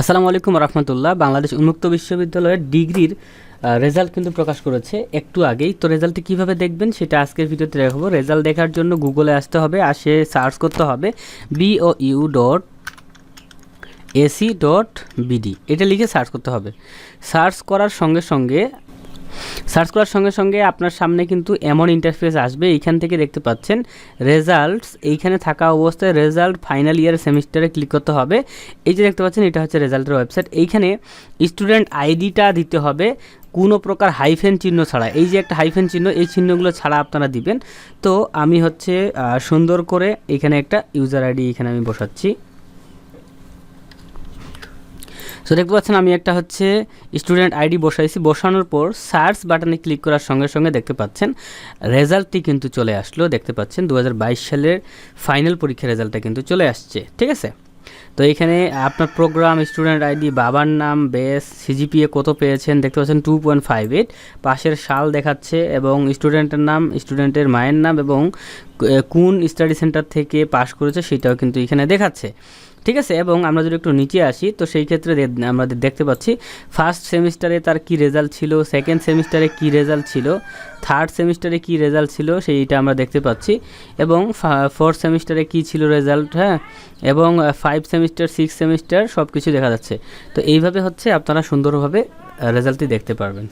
আসসালামু আলাইকুম রহমতুল্লাহ। বাংলাদেশ উন্মুক্ত বিশ্ববিদ্যালয়ের ডিগ্রির রেজাল্ট কিন্তু প্রকাশ করেছে একটু আগেই। তো রেজাল্টটি কীভাবে দেখবেন সেটা আজকের ভিডিওতে দেখাবো। রেজাল্ট দেখার জন্য গুগলে আসতে হবে, আসে সার্চ করতে হবে B O U dot AC dot BD এটা লিখে সার্চ করতে হবে। সার্চ করার সঙ্গে সঙ্গে সার্চ করার সঙ্গে সঙ্গে আপনার সামনে কিন্তু এমন ইন্টারফেস আসবে, এইখান থেকে দেখতে পাচ্ছেন রেজাল্টস এইখানে থাকা অবস্থায় রেজাল্ট ফাইনাল ইয়ার সেমিস্টারে ক্লিক করতে হবে। এই যে দেখতে পাচ্ছেন, এটা হচ্ছে রেজাল্টের ওয়েবসাইট এইখানে স্টুডেন্ট আইডিটা দিতে হবে কোনো প্রকার হাইফেন চিহ্ন ছাড়া। এই যে একটা হাইফেন চিহ্ন, এই চিহ্নগুলো ছাড়া আপনারা দিবেন। তো আমি হচ্ছে সুন্দর করে এখানে একটা ইউজার আইডি এখানে আমি বসাচ্ছি। সো দেখতে পাচ্ছেন আমি একটা হচ্ছে স্টুডেন্ট আইডি বসাইছি। বসানোর পর সার্চ বাটনে ক্লিক করার সঙ্গে সঙ্গে দেখতে পাচ্ছেন রেজাল্টটি কিন্তু চলে আসলো। দেখতে পাচ্ছেন দু হাজার বাইশ সালের ফাইনাল পরীক্ষার রেজাল্টটা কিন্তু চলে আসছে। ঠিক আছে? তো এখানে আপনার প্রোগ্রাম স্টুডেন্ট আইডি বাবার নাম বেস সিজিপিএ কত পেয়েছেন? দেখতে পাচ্ছেন টু পয়েন্ট ফাইভ এইট পাশের সাল দেখাচ্ছে এবং স্টুডেন্টের নাম স্টুডেন্টের মায়ের নাম এবং কোন স্টাডি সেন্টার থেকে পাশ করেছে সেটাও কিন্তু এখানে দেখাচ্ছে। ঠিক আছে? এবং আমরা যদি একটু নিচে আসি, তো সেই ক্ষেত্রে আমরা দেখতে পাচ্ছি ফার্স্ট সেমিস্টারে তার কি রেজাল্ট ছিল সেকেন্ড সেমিস্টারে কি রেজাল্ট ছিল থার্ড সেমিস্টারে কি রেজাল্ট ছিল, সেইটা আমরা দেখতে পাচ্ছি। এবং ফোর্থ সেমিস্টারে কি ছিল রেজাল্ট হ্যাঁ? এবং ফাইভ সেমিস্টার সিক্স সেমিস্টার সব কিছু দেখা যাচ্ছে। তো এইভাবে হচ্ছে আপনারা সুন্দরভাবে রেজাল্টটি দেখতে পারবেন।